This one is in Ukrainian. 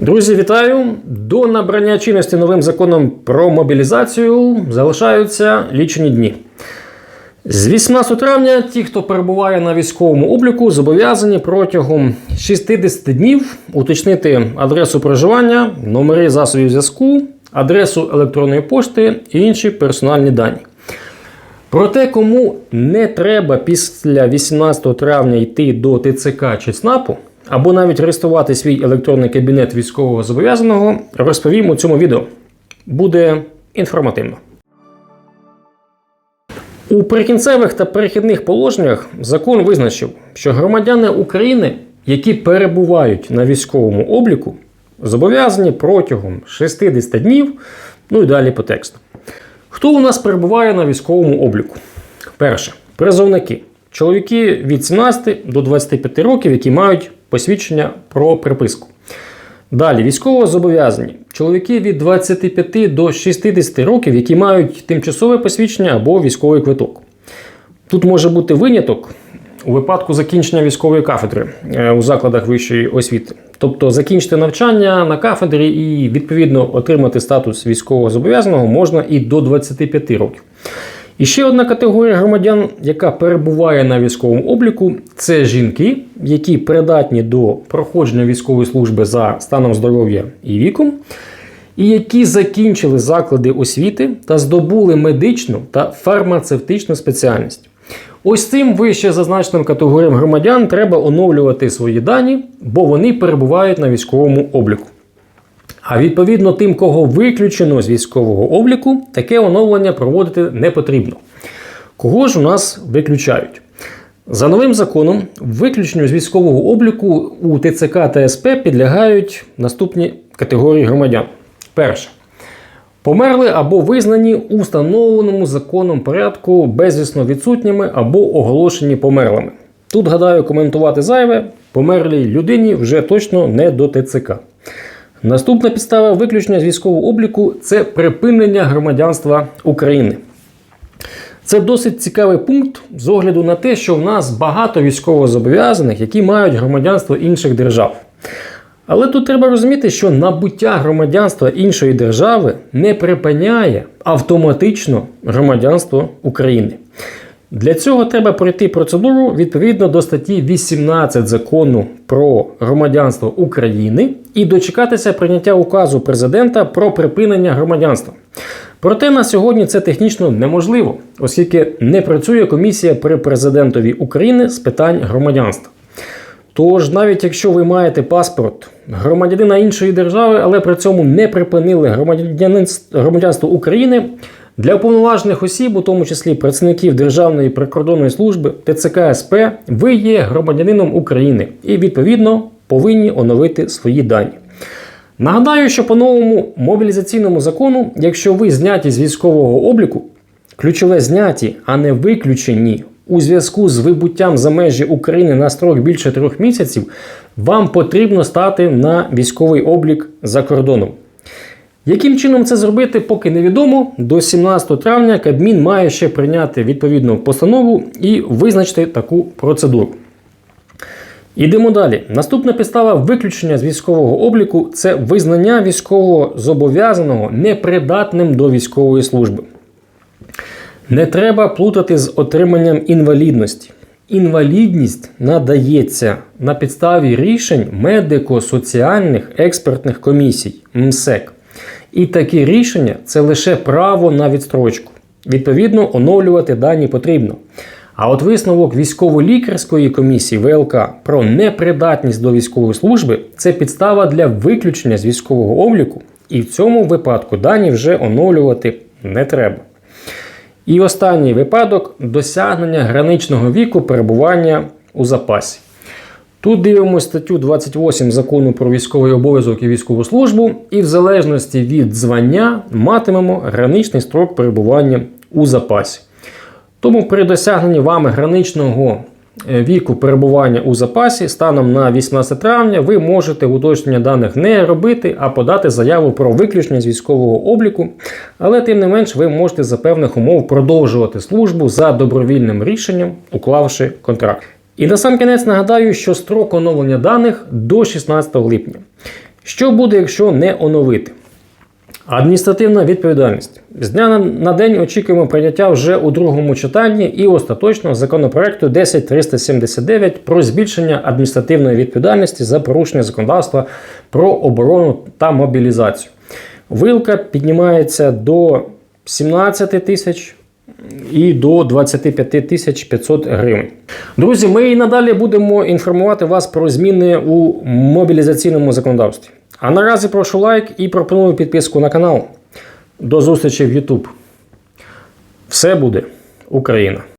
Друзі, вітаю! До набрання чинності новим законом про мобілізацію залишаються лічені дні. З 18 травня ті, хто перебуває на військовому обліку, зобов'язані протягом 60 днів уточнити адресу проживання, номери засобів зв'язку, адресу електронної пошти і інші персональні дані. Проте, кому не треба після 18 травня йти до ТЦК чи ЦНАПу, або навіть реєструвати свій електронний кабінет військового зобов'язаного, розповім у цьому відео. Буде інформативно. У прикінцевих та перехідних положеннях закон визначив, що громадяни України, які перебувають на військовому обліку, зобов'язані протягом 60 днів, ну і далі по тексту. Хто у нас перебуває на військовому обліку? Перше призовники. Чоловіки від 17 до 25 років, які мають посвідчення про приписку. Далі військово зобов'язані. Чоловіки від 25 до 60 років, які мають тимчасове посвідчення або військовий квиток. Тут може бути виняток у випадку закінчення військової кафедри е, у закладах вищої освіти. Тобто закінчити навчання на кафедрі і відповідно отримати статус військового зобов'язаного можна і до 25 років. І ще одна категорія громадян, яка перебуває на військовому обліку, це жінки, які придатні до проходження військової служби за станом здоров'я і віком, і які закінчили заклади освіти та здобули медичну та фармацевтичну спеціальність. Ось цим вище зазначеним категоріям громадян треба оновлювати свої дані, бо вони перебувають на військовому обліку. А відповідно тим, кого виключено з військового обліку, таке оновлення проводити не потрібно. Кого ж у нас виключають? За новим законом, виключенню з військового обліку у ТЦК та СП підлягають наступні категорії громадян. Перше. Померли або визнані у встановленому законом порядку безвісно відсутніми або оголошені померлими. Тут, гадаю, коментувати зайве, померлій людині вже точно не до ТЦК. Наступна підстава виключення з військового обліку це припинення громадянства України. Це досить цікавий пункт з огляду на те, що в нас багато військовозобов'язаних, які мають громадянство інших держав. Але тут треба розуміти, що набуття громадянства іншої держави не припиняє автоматично громадянство України. Для цього треба пройти процедуру відповідно до статті 18 закону про громадянство України і дочекатися прийняття указу президента про припинення громадянства. Проте на сьогодні це технічно неможливо, оскільки не працює комісія при президентові України з питань громадянства. Тож, навіть якщо ви маєте паспорт громадянина іншої держави, але при цьому не припинили громадянство України, для уповноважених осіб, у тому числі працівників Державної прикордонної служби ТЦК СП, ви є громадянином України і відповідно повинні оновити свої дані. Нагадаю, що по новому мобілізаційному закону, якщо ви зняті з військового обліку, ключове зняті, а не виключені у зв'язку з вибуттям за межі України на строк більше трьох місяців, вам потрібно стати на військовий облік за кордоном. Яким чином це зробити, поки невідомо. До 17 травня Кабмін має ще прийняти відповідну постанову і визначити таку процедуру. Ідемо далі. Наступна підстава виключення з військового обліку це визнання військового зобов'язаного непридатним до військової служби. Не треба плутати з отриманням інвалідності. Інвалідність надається на підставі рішень медико-соціальних експертних комісій МСЕК. І такі рішення це лише право на відстрочку. Відповідно, оновлювати дані потрібно. А от висновок військово-лікарської комісії ВЛК про непридатність до військової служби це підстава для виключення з військового обліку, і в цьому випадку дані вже оновлювати не треба. І останній випадок досягнення граничного віку перебування у запасі. Тут дивимося статтю 28 закону про військовий обов'язок і військову службу, і в залежності від звання матимемо граничний строк перебування у запасі. Тому при досягненні вами граничного е, віку перебування у запасі станом на 18 травня ви можете уточнення даних не робити, а подати заяву про виключення з військового обліку. Але тим не менш ви можете за певних умов продовжувати службу за добровільним рішенням, уклавши контракт. І на сам кінець нагадаю, що строк оновлення даних до 16 липня. Що буде, якщо не оновити? Адміністративна відповідальність. З дня на- день очікуємо прийняття вже у другому читанні і остаточного законопроекту 10379 про збільшення адміністративної відповідальності за порушення законодавства про оборону та мобілізацію. Вилка піднімається до 17 тисяч і до 25 тисяч 500 гривень. Друзі, ми і надалі будемо інформувати вас про зміни у мобілізаційному законодавстві. А наразі прошу лайк і пропоную підписку на канал. До зустрічі в YouTube. Все буде Україна!